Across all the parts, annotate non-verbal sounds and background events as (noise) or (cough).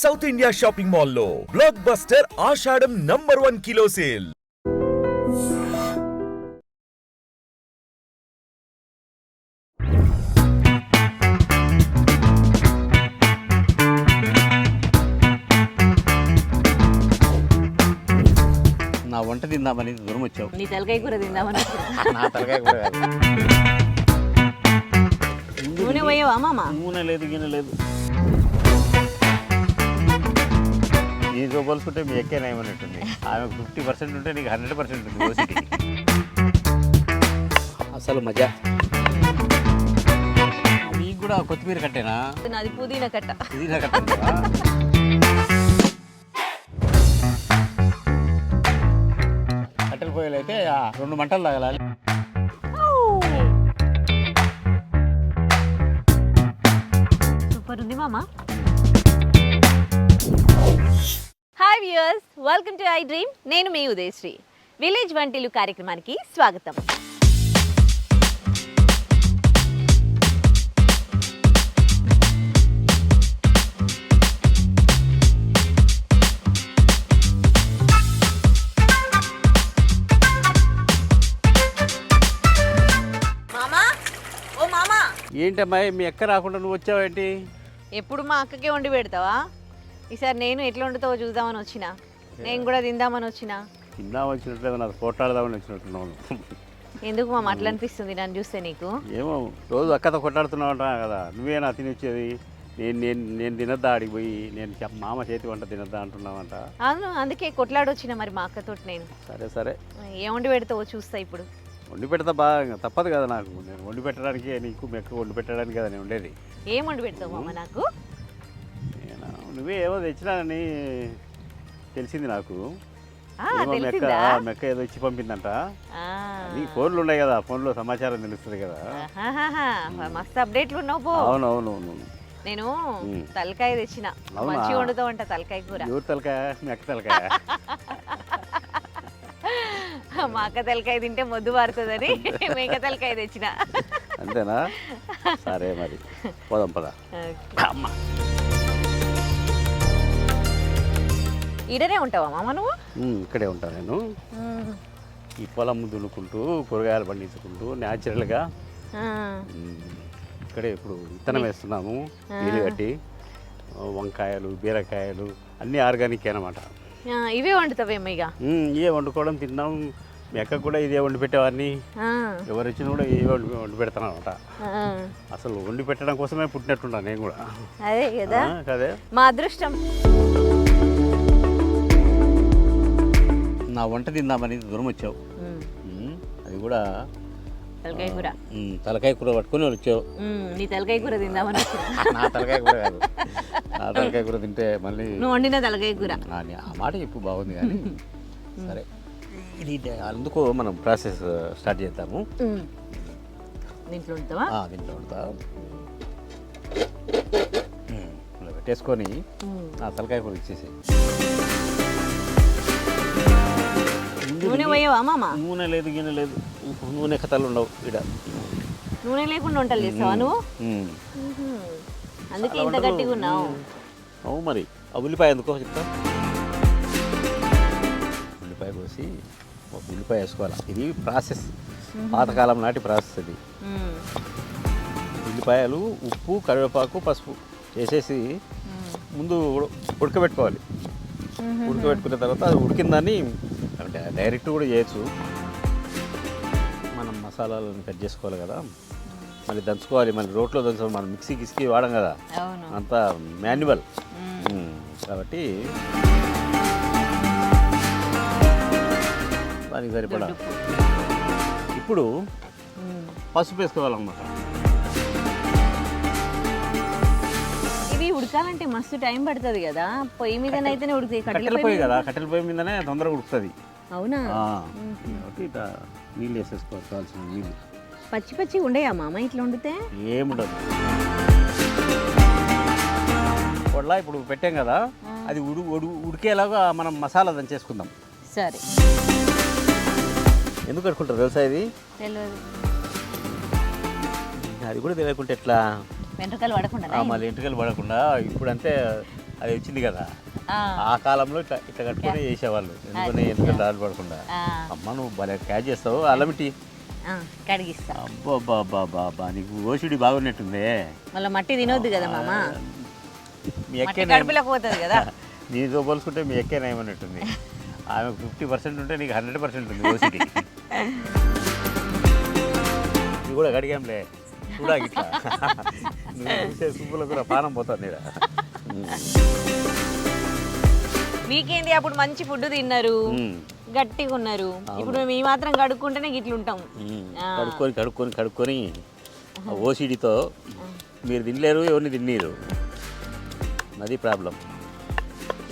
South India shopping మాల్లో blockbuster Ashadham number one kilo sale నా వంట తిందామని దూరం వచ్చావు. నీ తలకాయ కూర తిందామని. నా తలకాయ కూడా కాదు. నూనె పోయావా మామ? నూనె లేదు గిన్నె లేదు. నీతో పోల్చుకుంటే మీ ఎక్కే నయమన్నట్టుంది ఆమె ఫిఫ్టీ పర్సెంట్ ఉంటే నీకు హండ్రెడ్ పర్సెంట్ ఉంది ఓసిటీ అసలు మజా. నీకు కూడా కొత్తిమీర కట్టేనా? నాది పుదీనా కట్ట. ఇది నా కట్టేనా కట్టెల పొయ్యిలు అయితే ఆ రెండు మంటలు తగలాలి సూపర్ ఉంది మామ. Hi viewers welcome to iDream నేను మీ ఉదయశ్రీ. విలేజ్ వంటిలు కార్యక్రమానికి స్వాగతం. మామా? ఓ మామా. ఏంటమ్మా మీ ఎక్క రాకుండా నువ్వు వచ్చావేంటి? ఎప్పుడు మా అక్కకే వండి పెడతావా? ఈసారి నేను ఎట్లా వండుతావో చూద్దామని వచ్చిన. నేను కూడా తిందామని వచ్చిన. తిందాం వచ్చినట్లేదు నాకు కొట్టాడదామని వచ్చినట్టున్నాను ఎందుకు మామ అట్లా అనిపిస్తుంది నన్ను చూస్తే నీకు? ఏమో రోజు అక్కతో కొట్టాడుతున్నావు అంటా కదా నువ్వేనా తినొచ్చేది? నేను నేను నేను తినద్దా ఆడికి పోయి? నేను మామ చేతి వంట తినద్దా అంటున్నావంట. అవును అందుకే కొట్లాడొచ్చిన మరి మా అక్కతోటి నేను. సరే సరే. ఏం వండి పెడతావో చూస్తా ఇప్పుడు. వండి పెడతా బాగా తప్పదు కదా నాకు. నేను వండి పెట్టడానికి నీకు మెక్క వండి పెట్టడానికి కదా నేను ఉండేది. ఏం వండి పెడతావు మామ నాకు? నువ్వే ఏమో తెచ్చినానని తెలిసింది నాకు. ఏమో మెక్క తెలిసిందా? ఆ, మెక్క ఏదో ఇచ్చి పంపిందంట. ఆ. నీ ఫోన్లు ఉన్నాయి కదా ఫోన్లో సమాచారం తెలుస్తుంది కదా. మస్తు అప్డేట్లు ఉన్నావు పో. అవునవును నేను. తలకాయ తెచ్చిన. అవునా? మంచిగా వండుతావు అంట తలకాయ కూర. ఎవరు తలకాయ? మెక్క తలకాయ. (laughs) మా అక్క తలకాయ తింటే మొద్దు పారుతుందని (laughs) మేక తలకాయ తెచ్చిన. అంతేనా? సరే మరి. పోదాం పద. అమ్మ. ఈడనే ఉంటావా నువ్వు? ఇక్కడే ఉంటాను నేను. ఈ పొలం దున్నుకుంటూ కూరగాయలు పండించుకుంటూ న్యాచురల్గా ఇక్కడే ఇప్పుడు విత్తనం వేస్తున్నాము నీళ్ళు కట్టి వంకాయలు బీరకాయలు అన్నీ ఆర్గానిక్ అనమాట ఇవే వండుతావేమో ఇక ఇవే వండుకోవడం తిన్నాం. మీ అక్కకు కూడా ఇదే వండి పెట్టేవాడిని. ఎవరు వచ్చినా కూడా ఇవే వండి వండి పెడతాను అనమాట. అసలు వండి పెట్టడం కోసమే పుట్టినట్టున్నా నేను కూడా. అదే కదే. మా అదృష్టం. నా వంట తిందామని దూరం వచ్చావు. అది కూడా తలకాయ కూర. తలకాయ కూర పట్టుకొని వచ్చావు నీ తలకాయ కూర తిందామని. (laughs) నా తలకాయ కూర కాదు. నా తలకాయ కూర తింటే మళ్ళీ నువ్వు వండిన తలకాయ కూర. ఆ, మాట చెప్పు బాగుంది కానీ. సరే. ఇది అందుకు మనం ప్రాసెస్ స్టార్ట్ చేద్దాము. దీంట్లో ఉంటావా దీంట్లో ఉంటా పెట్టేసుకొని ఆ తలకాయ కూర ఇచ్చేసి నూనె పోయావా మామ? నూనె లేదు గిన్నె లేదు. నూనె కథలు ఉండవు ఇక్కడ నూనె లేకుండా వంటలు చేస్తావా నువ్వు. అందుకే ఇంత గట్టిగా ఉన్నావు. అవు మరి. ఉల్లిపాయ ఎందుకో చెప్తా? ఉల్లిపాయ కోసి ఉల్లిపాయ వేసుకోవాలి? ఇది ప్రాసెస్. పాతకాలం నాటి ప్రాసెస్ ఇది. ఉల్లిపాయలు ఉప్పు కరివేపాకు పసుపు వేసేసి ఉమ్. ముందు ఉడ- ఉడకబెట్టుకోవాలి. ఉడకబెట్టుకున్న తర్వాత అది ఉడికిందని డై- డైరెక్ట్ కూడా చేయొచ్చు. మనం మసాలాలను కట్ చేసుకోవాలి కదా. మళ్ళీ దంచుకోవాలి. మళ్ళీ రోట్లో దంచుకోవాలి. మనం మిక్సీ గిస్కి వాడం కదా. అంతా మాన్యువల్. కాబట్టి దానికి సరిపడా. ఇప్పుడు. పసుపు వేసుకోవాలన్నమాట. ఇవి ఉడకాలంటే మస్తు టైం పడుతుంది కదా. పొయ్యి మీదనైతేనే ఉడుకుతాయి. కట్టెల కట్టెల పొయ్యి కదా. కట్టెల పొయ్యి మీదనే తొందరగా ఉడుకుతుంది. అవునా? కాబట్టి ఇట్లా నీళ్ళు వేసేసుకోవాల్సిన నీళ్ళు. పచ్చి పచ్చి ఉండయా మామ ఇట్లా వండితే? ఏముండదు వడ్లా ఇప్పుడు పెట్టాం కదా అది ఉడు ఉడు ఉడికేలాగా మనం మసాలా దంచేసుకుందాం సరే. ఎందుకు కట్టుకుంటారు తెలుసా ఇది? తెలియదు అది కూడా తెలియకుంటే ఎట్లా? వెంట్రుకలు పడకుండా మళ్ళీ ఇంటికెళ్ళి పడకుండా ఇప్పుడంటే అది వచ్చింది కదా. ఆ, కాలంలో ఇట్లా ఇట్లా కట్టుకొని చేసేవాళ్ళు. ఎందుకని ఎందుకంటే దాడి పడకుండా. అమ్మ నువ్వు భలే క్యాచ్ చేస్తావు. అల్లమిటి ఆ, కడిగిస్తా. అబ్బా బాబా బాబా నీకు ఓసిడి బాగున్నట్టుందే. మళ్ళీ మట్టి తినొద్దు కదా మామ. మీ ఎక్కే పోతుంది కదా. (laughs) నీతో పోల్చుకుంటే మీ ఎక్కే నయమన్నట్టుంది ఆమె ఫిఫ్టీ పర్సెంట్ ఉంటే నీకు హండ్రెడ్ పర్సెంట్ ఉంది ఓసిడి. (laughs) ఇది కూడా కడిగాంలే. చూడా ఇట్లా. (laughs) నువ్వు చూసే సుబ్బులో కూడా పానం పోతుంది. వీకేంది అప్పుడు మంచి ఫుడ్ తిన్నారు. గట్టిగా ఉన్నారు. ఇప్పుడు మేము ఈ మాత్రం కడుక్కుంటేనే. ఆ. కడుక్కొని కడుక్కొని కడుక్కొని ఓసిడితో మీరు తినలేరు ఎవరిని తిన్నీరు. అది ప్రాబ్లం.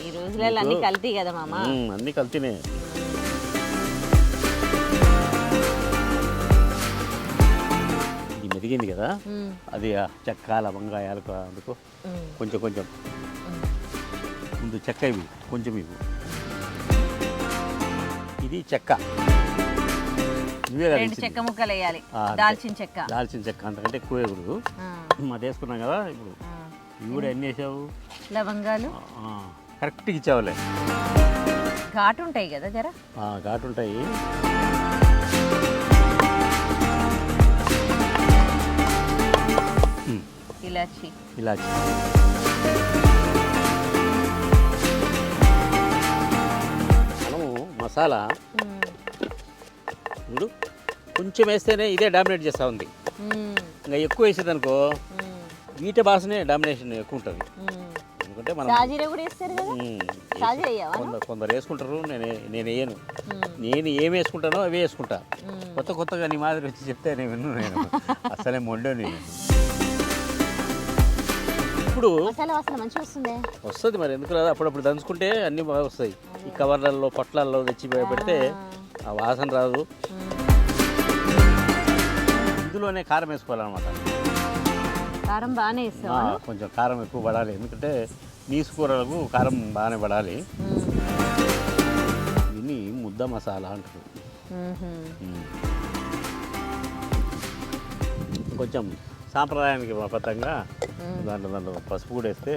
ఈ రోజులలో అన్ని కల్తీ కదా మామ? అన్నీ కలితేనే. ఇది మెదిగింది కదా? అది ఆ చెక్క లవంగా యాలక అందుకో కొంచెం కొంచెం. ముందు చెక్క ఇవి కొంచెం ఇవి ఇది చెక్క. రెండు. చెక్క ముక్కలు వేయాలి. దాల్చిన చెక్క. దాల్చిన చెక్క అంతకంటే ఎక్కువ అది వేసుకున్నాం కదా ఇప్పుడు. ఇవి కూడా ఎన్ని వేసావు? లవంగాలు. కరెక్ట్గా ఇచ్చావులే. ఘాటు ఉంటాయి కదా జర? ఘాటు ఉంటాయి. ఉమ్, ఇలాచి. మసాలా. ఇప్పుడు కొంచెం వేస్తేనే ఇదే డామినేట్ చేస్తూ ఉంది. ఇంకా ఎక్కువ వేసేది అనుకో వీటి భాషనే డామినేషన్ ఎక్కువ ఉంటుంది. ఎందుకంటే మనం కొందరు వేసుకుంటారు నేను నేను వేయను. నేను ఏం వేసుకుంటానో అవే వేసుకుంటా. కొత్త కొత్తగా నీ మాదిరి వచ్చి చెప్తే నేను విన్ను నేను. అసలే మొండో నేను. ఇప్పుడు వస్తుంది మరి ఎందుకు రాదు? అప్పుడప్పుడు దంచుకుంటే అన్నీ బాగా వస్తాయి. ఈ కవర్లలో పొట్లాల్లో తెచ్చి పెడితే ఆ. వాసన రాదు. ఇందులోనే కారం వేసుకోవాలన్నమాట. కారం బాగానే వేస్తావా ఆ, కొంచెం కారం ఎక్కువ పడాలి. ఎందుకంటే నీసు కూరలకు కారం బాగానే పడాలి. దీన్ని ముద్ద మసాలా అంటారు. కొంచెం సాంప్రదాయానికి బద్ధంగా దాంట్లో దాంట్లో పసుపు కూడా వేస్తే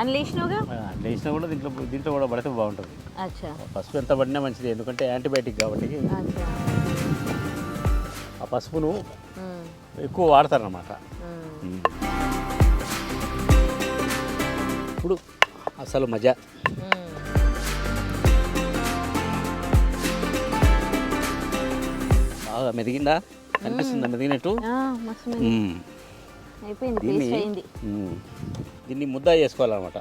అని లేచినావుగా వేసినా కూడా దీంట్లో దీంట్లో కూడా పడితే బాగుంటుంది. అచ్చా. పసుపు ఎంత పడినా మంచిది ఎందుకంటే యాంటీబయాటిక్ కాబట్టి. ఆ పసుపును ఎక్కువ వాడతారనమాట ఇప్పుడు అసలు మజా. బాగా మెదిగిందా? కనిపిస్తుందా మెదిగినట్టు. అయిపోయింది దీన్ని ముద్ద చేసుకోవాలన్నమాట.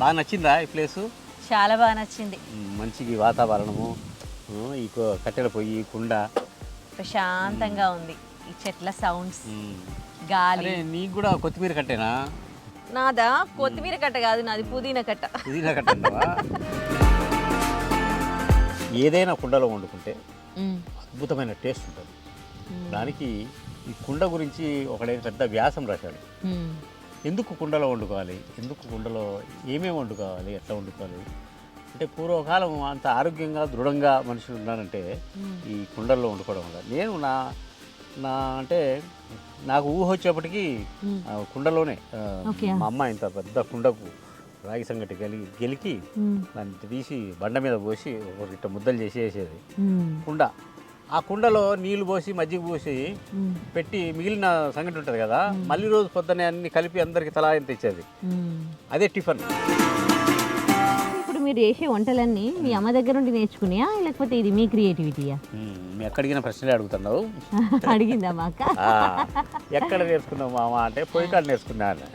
బాగా నచ్చిందా ఈ ప్లేసు? చాలా బాగా నచ్చింది. ఈ వాతావరణము. ఈ కట్టెల పొయ్యి కుండ. ప్రశాంతంగా ఉంది. ఈ చెట్ల సౌండ్స్. గాలి. నీకు కూడా కొత్తిమీర కట్టేనా? నాదా? కొత్తిమీర కట్ట కాదు నాది పుదీనా కట్ట. పుదీనా కట్టండవా (laughs) ఏదైనా కుండలో వండుకుంటే అద్భుతమైన టేస్ట్ ఉంటుంది. దానికి ఈ కుండ గురించి ఒకడే పెద్ద వ్యాసం రాశాడు. ఎందుకు కుండలో వండుకోవాలి? ఎందుకు కుండలో ఏమేమి వండుకోవాలి? ఎట్లా వండుకోవాలి? అంటే పూర్వకాలం అంత ఆరోగ్యంగా దృఢంగా మనుషులు ఉన్నారంటే. ఈ కుండల్లో వండుకోవడం వల్ల. నేను నా నా అంటే నాకు ఊహ వచ్చేప్పటికి కుండలోనే. మా అమ్మ ఇంత పెద్ద కుండకు రాగి సంగటి గెలి గెలికి దాన్ని తీసి బండ మీద పోసి ఒక ఇట్ట ముద్దలు చేసి వేసేది. ఉమ్, కుండ. ఆ కుండలో నీళ్ళు పోసి మజ్జిగ పోసి పెట్టి మిగిలిన సంగటి ఉంటుంది కదా మళ్ళీ రోజు పొద్దున్నే అన్ని కలిపి అందరికి తలా ఇంత ఇచ్చేది. అదే టిఫిన్. ఇప్పుడు మీరు చేసే వంటలన్నీ మీ అమ్మ దగ్గర నుండి నేర్చుకున్నాయా లేకపోతే ఇది మీ క్రియేటివిటీయా? ఎక్కడిగిన ప్రశ్నలే అడుగుతున్నావు. (laughs) అడిగిందా మా అక్క? ఎక్కడ నేర్చుకున్నావు మామ అంటే పొయ్యి కాడ నేర్చుకున్నా అని.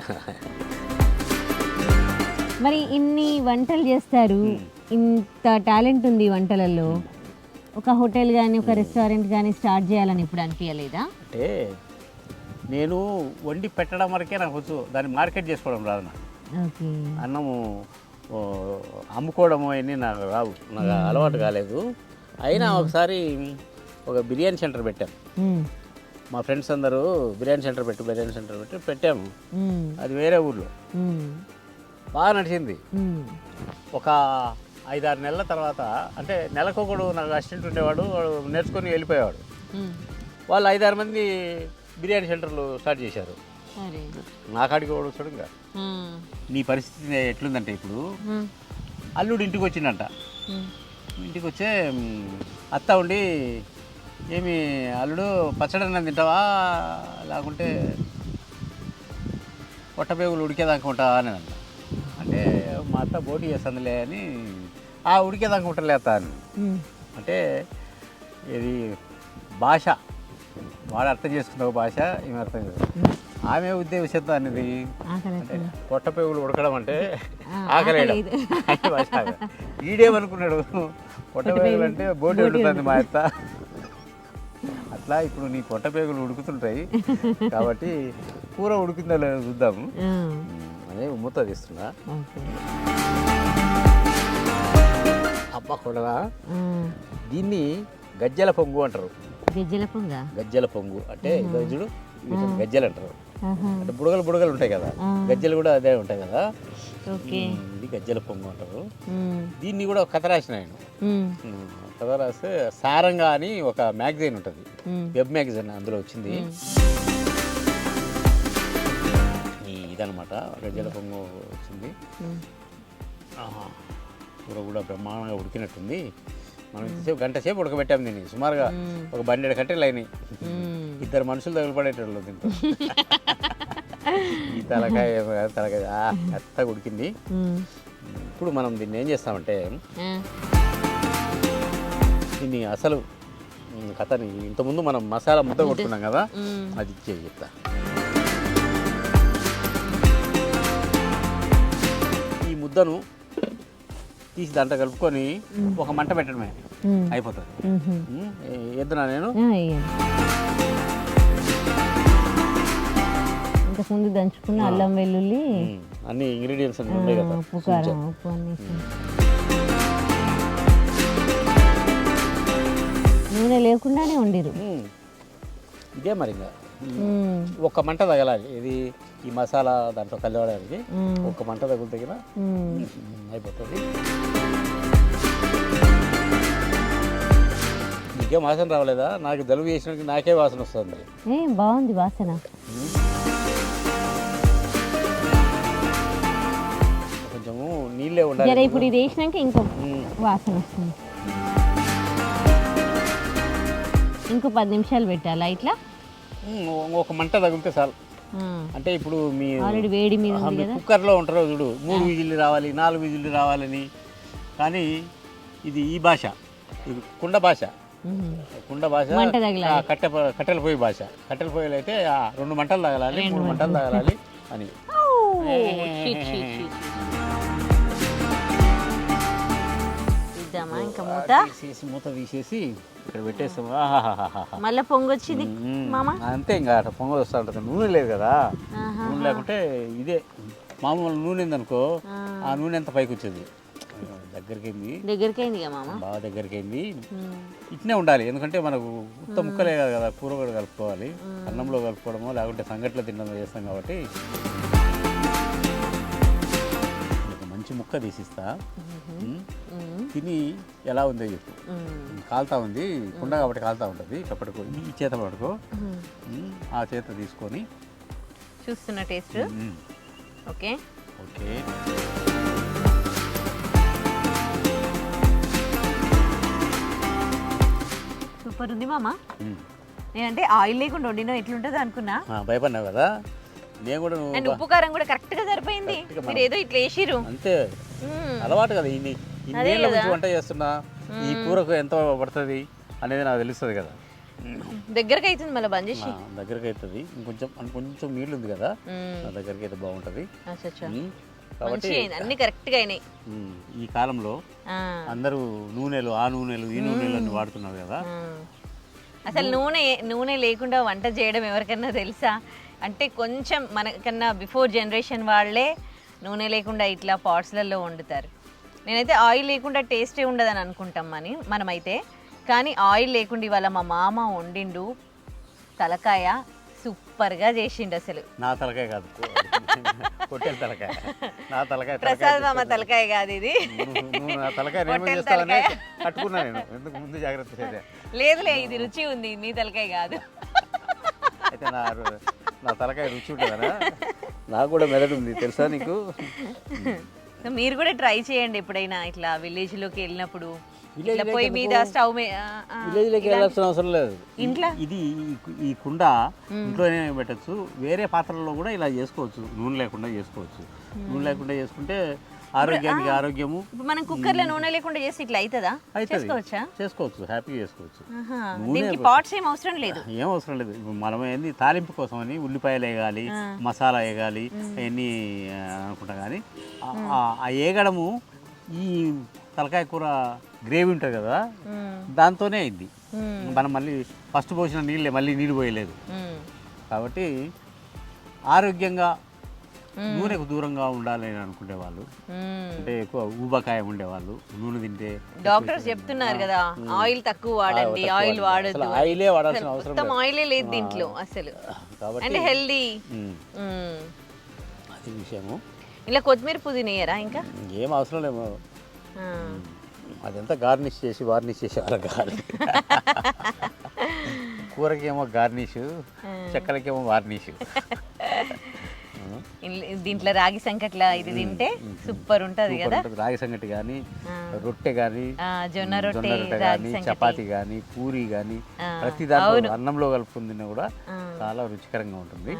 మరి ఇన్ని వంటలు చేస్తారు ఇంత టాలెంట్ ఉంది వంటలలో. ఒక హోటల్ కానీ ఒక రెస్టారెంట్ కానీ స్టార్ట్ చేయాలని ఇప్పుడు అనిపించలేదా అంటే నేను వండి పెట్టడం వరకే నాకు వచ్చు. దాన్ని మార్కెట్ చేసుకోవడం రాదు నాకు. ఓకే. అన్నము అమ్ముకోవడము అవన్నీ నాకు రావు. నాకు అలవాటు కాలేదు. అయినా ఒకసారి ఒక బిర్యానీ సెంటర్ పెట్టాం. ఉమ్, మా ఫ్రెండ్స్ అందరూ బిర్యానీ సెంటర్ పెట్టి బిర్యానీ సెంటర్ పెట్టి పెట్టాము అది వేరే ఊర్లో. బాగా నడిచింది. ఒక ఐదారు నెలల తర్వాత అంటే నెలకొకడు నాకు అసిస్టెంట్ ఉండేవాడు వాడు నేర్చుకొని వెళ్ళిపోయేవాడు. వాళ్ళు ఐదారు మంది బిర్యానీ సెంటర్లు స్టార్ట్ చేశారు. నా కాడికి కూడా వచ్చాడు ఇంకా. నీ పరిస్థితి ఎట్లుందంటే ఇప్పుడు అల్లుడు ఇంటికి వచ్చిందంట. ఇంటికి వచ్చే అత్త ఉండి ఏమి అల్లుడు పచ్చడి అన్నం తింటావా? లేకుంటే పొట్టపేగులు ఉడికేదాకా ఉంటావా అని అంట అంటే మా అత్త బోటి చేస్తుందిలే అని ఆ ఉడికేదాకా ఉంటలే అత్త అని ఉమ్. అంటే ఇది భాష. వాడు అర్థం చేసుకున్న ఒక భాష ఈమె అర్థం చేసుకుంది. ఆమె ఉద్దేశంతో అనేది ఆకలి అంటే పొట్టపేగులు ఉడకడం అంటే ఆకలేయడం. (laughs) ఈడేమనుకున్నాడు? పొట్టపేగులు అంటే బోటి ఉడుకుతుంది మా అత్త. అట్లా ఇప్పుడు నీ పొట్టపేగులు ఉడుకుతుంటాయి. కాబట్టి కూర ఉడికిందో లేదో చూద్దాము. అదే ఉమ్మతో తీస్తున్నా. అబ్బా. దీన్ని గజ్జల పొంగు అంటారు. గిజ్జల పొంగ? గజ్జల పొంగు. అంటే చూడు గజ్జలు అంటారు. అంటే బుడగలు బుడగలు ఉంటాయి కదా. గజ్జలు కూడా అదే ఉంటాయి కదా. ఇది గజ్జల పొంగు అంటారు. దీన్ని కూడా కథ రాసిన ఆయన కథ రాస్తే సారంగా అని ఒక మ్యాగజైన్ ఉంటుంది. వెబ్ మ్యాగజైన్ అందులో వచ్చింది. ఇదనమాట గజ్జల పొంగు వచ్చింది. కూర కూడా బ్రహ్మాండంగా ఉడికినట్టుంది. మనం ఇంతసేపు గంట సేపు ఉడకబెట్టాము దీన్ని. సుమారుగా ఒక బండెడు కట్టెలు అయినాయి. ఇద్దరు మనుషులు తగులుపడేటోళ్ళు దీంతో. ఈ తలకాయ తలకాయ. మెత్తగా ఉడికింది. ఇప్పుడు మనం దీన్ని ఏం చేస్తామంటే దీన్ని అసలు కథని ఇంతకుముందు మనం మసాలా ముద్ద కొట్టుకున్నాం కదా. అది ఇచ్చేది చెప్తా. ఈ ముద్దను తీసి దాంట్లో కలుపుకొని ఒక మంట పెట్టడమే. అయిపోతుంది. ఎద్దునా నేను. ఇంతకుముందు దంచుకున్న అల్లం వెల్లుల్లి అన్ని ఇంగ్రీడియంట్స్ అన్ని ఉన్నాయి కదా. ఉప్పు కారం ఉప్పు అన్ని. నూనె లేకుండానే వండిరు. ఇదే మరి ఇంకా. ఒక మంట తగలాలి. ఇది ఈ మసాలా దాంట్లో కలవడానికి ఒక మంట తగులు తగిన ఉమ్. అయిపోతుంది. నీకేం వాసన రావలేదా? నాకు జలుబు చేసినాక నాకే వాసన వస్తుంది. బాగుంది వాసన. కొంచెము నీళ్ళే ఉండాలి ఇప్పుడు ఇది వేసినాక ఇంకో వాసన వస్తుంది. ఇంకో పది నిమిషాలు పెట్టాలా ఇట్లా? ఒక మంట తగిలితే చాలు. అంటే ఇప్పుడు మీ వేడి మీద కుక్కర్లో ఉంటారో చూడు మూడు విజిల్లు రావాలి నాలుగు విజిల్లు రావాలని. కానీ ఇది ఈ భాష ఇది కుండ భాష. కుండ భాష కట్టె కట్టెల పొయ్యి భాష. కట్టెల పొయ్యిలు అయితే రెండు మంటలు తగలాలి మూడు మంటలు. తగలాలి అని. ఇంకా మూత? తీసేసి మూత తీసేసి ఇక్కడ పెట్టేస్తాం. మళ్ళీ పొంగొచ్చింది మ్మ్. అంతే ఇంకా అట్లా పొంగ వస్తూ ఉంటుంది నూనె లేదు కదా. నూనె లేకుంటే ఇదే. మామూలు నూనె ఉందనుకో ఆ. నూనె ఎంత పైకి వచ్చేది దగ్గరికి అయింది దగ్గరికి అయింది కదా మామ? బాగా దగ్గరికి అయింది ఉమ్. ఇట్నే ఉండాలి. ఎందుకంటే మనకు ఉత్త ముక్కలే కాదు కదా కూర కూడా కలుపుకోవాలి అన్నంలో కలుపుకోవడమో లేకుంటే సంగట్లో తినడం చేస్తాం కాబట్టి. మంచి ముక్క తీసిస్తా. తిని ఎలా ఉందో చెప్పు. కాలుతా ఉంది కుండ కాబట్టి కాలుతా ఉంటుంది. ఇట్లా పట్టుకో ఈ చేత. ఉమ్, ఆ చేత తీసుకొని. చూస్తున్న టేస్ట్? ఓకే. ఓకే. సూపర్ ఉంది మామ. నేనంటే ఆయిల్ లేకుండా వండినా ఎట్లుంటుంది అనుకున్నా. భయపడినావు కదా. నేను కూడా ఉప్పు కారం కూడా కరెక్ట్గా సరిపోయింది మీరు ఏదో ఇట్లా వేసిరు అంతే. అలవాటు కదా ఇన్ని. ఇన్నేళ్ళ నుంచి వంట చేస్తున్నా ఈ కూరకు ఎంత పడుతుంది అనేది నాకు తెలుస్తుంది కదా. దగ్గరకు అవుతుంది మళ్ళీ బంద్ చేసి దగ్గరికి అవుతుంది ఇంకొంచెం కొంచెం నీళ్ళు ఉంది కదా దగ్గరికి అయితే బాగుంటుంది. కాబట్టి అన్ని కరెక్ట్గా అయినాయి ఈ కాలంలో అందరూ నూనెలు ఆ నూనెలు ఈ నూనెలు అని వాడుతున్నారు కదా. అసలు నూనె నూనె లేకుండా వంట చేయడం ఎవరికన్నా తెలుసా? అంటే కొంచెం మనకన్నా బిఫోర్ జనరేషన్ వాళ్ళే నూనె లేకుండా ఇట్లా పాట్స్లలో వండుతారు. నేనైతే ఆయిల్ లేకుండా టేస్టే ఉండదని అనుకుంటాం అని మనమైతే. కానీ ఆయిల్ లేకుండా ఇవాళ మా మామ వండిండు తలకాయ సూపర్గా చేసిండు అసలు. నా తలకాయ కాదు. పొట్టేలు తలకాయ. నా తలకాయ ప్రసాద్ మామ తలకాయ కాదు ఇది. నా తలకాయ నేను పొట్టేలు చేస్తావని తలకాయ. కట్టుకున్నా నేను. ఎందుకు ముందు జాగ్రత్త లేదులే ఇది రుచి ఉంది మీ తలకాయ కాదు. అయితే నా తలకాయ రుచి ఉంటుందనా? నాకు కూడా మెదడు ఉంది తెలుసా నీకు? సో మీరు కూడా ట్రై చేయండి ఎప్పుడైనా ఇట్లా విలేజ్లోకి వెళ్ళినప్పుడు. ఇట్లా పొయ్యి మీద? స్టవ్ విలేజ్లోకి వెళ్ళాల్సిన అవసరం లేదు. ఇంట్లో? ఇది ఈ కుండ ఇంట్లోనే పెట్టచ్చు. వేరే పాత్రల్లో కూడా ఇలా చేసుకోవచ్చు. నూనె లేకుండా చేసుకోవచ్చు. నూనె లేకుండా చేసుకుంటే ఆరోగ్యానికి ఆరోగ్యము. ఇప్పుడు మనం కుక్కర్లో నూనె లేకుండా చేసి ఇట్లా అవుతుందా చేసుకోవచ్చా? చేసుకోవచ్చు హ్యాపీగా చేసుకోవచ్చు. దీనికి పాట్స్ ఏం అవసరం లేదు. ఏం అవసరం లేదు. మనం ఏంది తాలింపు కోసం అని ఉల్లిపాయలు వేయాలి మసాలా వేయాలి అవన్నీ అనుకుంటాం కానీ ఆ- వేగడము ఈ తలకాయ కూర గ్రేవీ ఉంటుంది కదా. దాంతోనే అయింది. మనం మళ్ళీ ఫస్ట్ పోసిన నీళ్ళే మళ్ళీ నీళ్ళు పోయలేదు. కాబట్టి ఆరోగ్యంగా నూనెకు దూరంగా ఉండాలి అని అనుకునే వాళ్ళు. అంటే ఎక్కువ ఊబకాయ ఉండేవాళ్ళు. నూనె తింటే డాక్టర్స్ చెప్తున్నారు కదా ఆయిల్ తక్కువ వాడండి ఆయిల్ వాడద్దు. ఆయిలే వాడాల్సిన అవసరం మొత్తం ఆయిలే లేదు దీంట్లో అసలు. కాబట్టి అంటే హెల్దీ అది విషయము. ఇలా కొత్తిమీర పుదీనా వేయరా ఇంకా? ఏం అవసరం లేము. అదంతా గార్నిష్ చేసి వార్నిష్ చేసే వాళ్ళకి కాదు (laughs) కూరకేమో గార్నిష్ చెక్కలకేమో వార్నిష్. (laughs) దీంట్లో రాగి సంకట్ల ఇది తింటే సూపర్ ఉంటది కదా? రాగి సంగటి కానీ. రొట్టె కానీ ఆ, జొన్న రొట్టె కానీ సంకటి చపాతి కానీ పూరి కానీ ప్రతి దాంట్లో అన్నంలో కలుపుకుని తిన్నా కూడా. చాలా రుచికరంగా ఉంటుంది.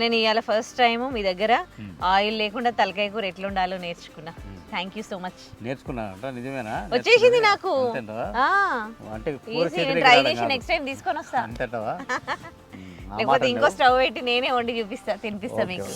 నేను ఇవాళ ఫస్ట్ టైం మీ దగ్గర. ఆయిల్ లేకుండా తలకాయ కూర ఎట్లా ఉండాలో నేర్చుకున్నా థ్యాంక్ యూ సో మచ్ నేర్చుకున్నానంట నిజమేనా? వచ్చేసింది నాకు. అంటే ట్రై చేసి. నెక్స్ట్ టైం తీసుకొని వస్తా. అంతేంటవా? (laughs) లేకపోతే ఇంకో. స్టవ్ పెట్టి నేనే వండి చూపిస్తా తినిపిస్తా మీకు.